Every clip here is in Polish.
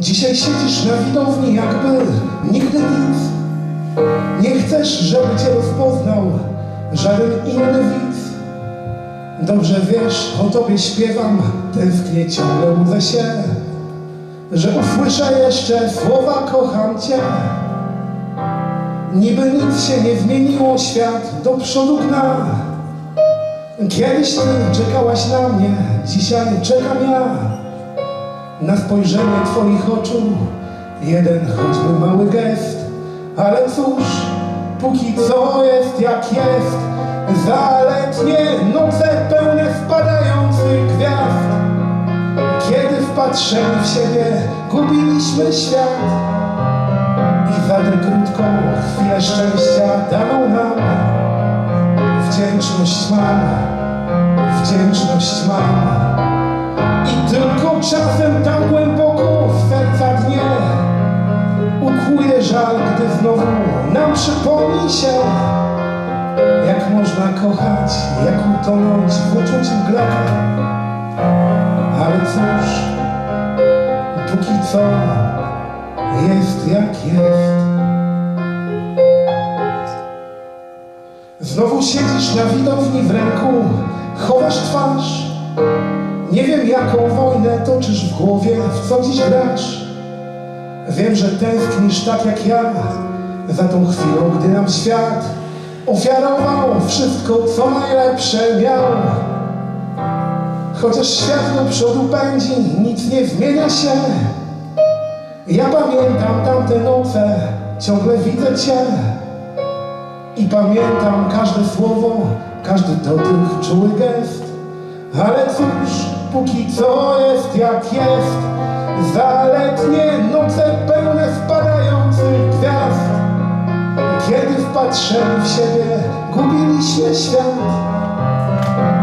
Dzisiaj siedzisz na widowni jakby nigdy nic. Nie chcesz, żeby cię rozpoznał żaden inny widz. Dobrze wiesz, o tobie śpiewam, tęsknię ciągle łudzę się, że usłyszę jeszcze słowa kocham cię. Niby nic się nie zmieniło, świat do przodu gna. Kiedyś ty czekałaś na mnie, dzisiaj czekam ja. Na spojrzenie twoich oczu, jeden choćby mały gest. Ale cóż, póki co jest jak jest, zaletnie noce pełne spadających gwiazd. Kiedy wpatrzeni w siebie gubiliśmy świat i za tę krótką chwilę szczęścia gdy znowu nam przypomni się, jak można kochać, jak utonąć w mgle. Ale cóż, póki co jest jak jest. Znowu siedzisz na widowni w ręku, chowasz twarz. Nie wiem jaką wojnę toczysz w głowie, w co dziś grasz. Wiem, że tęsknisz tak jak ja za tą chwilą, gdy nam świat ofiarował wszystko, co najlepsze miał. Chociaż świat do przodu pędzi, nic nie zmienia się. Ja pamiętam tamte noce, ciągle widzę Cię. I pamiętam każde słowo, każdy dotyk, czuły gest. Ale cóż, póki co jest jak jest, zaletnie noce pełne spadających gwiazd. Kiedy wpatrzeni w siebie gubiliśmy świat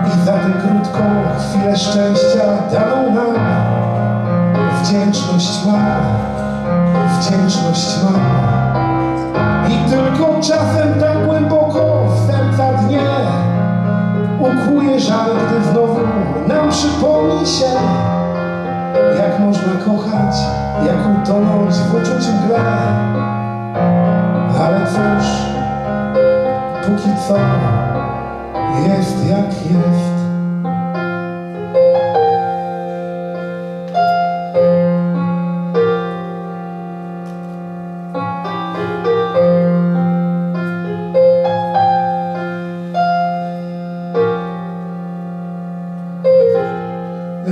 i za tę krótką chwilę szczęścia daną nam wdzięczność mam, wdzięczność mam. I tylko czasem tak głęboko w serca dnie ukłuje żal, gdy znowu nam przypomni się, jak można kochać, jak utonąć w uczuciu mgle. Ale cóż, póki co jest jak jest.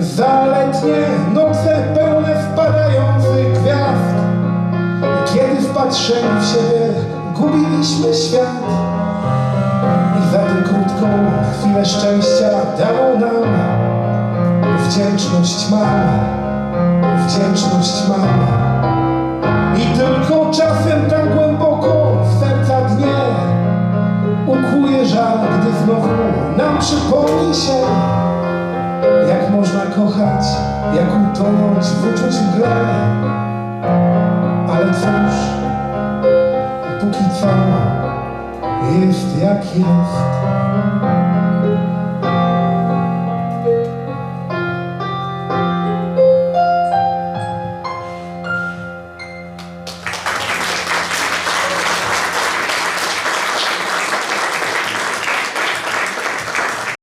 Zaletnie noce pełne wpadających gwiazd. Kiedy wpatrzeni w siebie gubiliśmy świat I za tę krótką chwilę szczęścia daną nam Wdzięczność mam, wdzięczność mam I tylko czasem tak głęboko w serca dnie Ukłuje żal, gdy znowu nam przypomni się można kochać, jak utonąć w uczuć mgle. Ale cóż, póki co jest jak jest.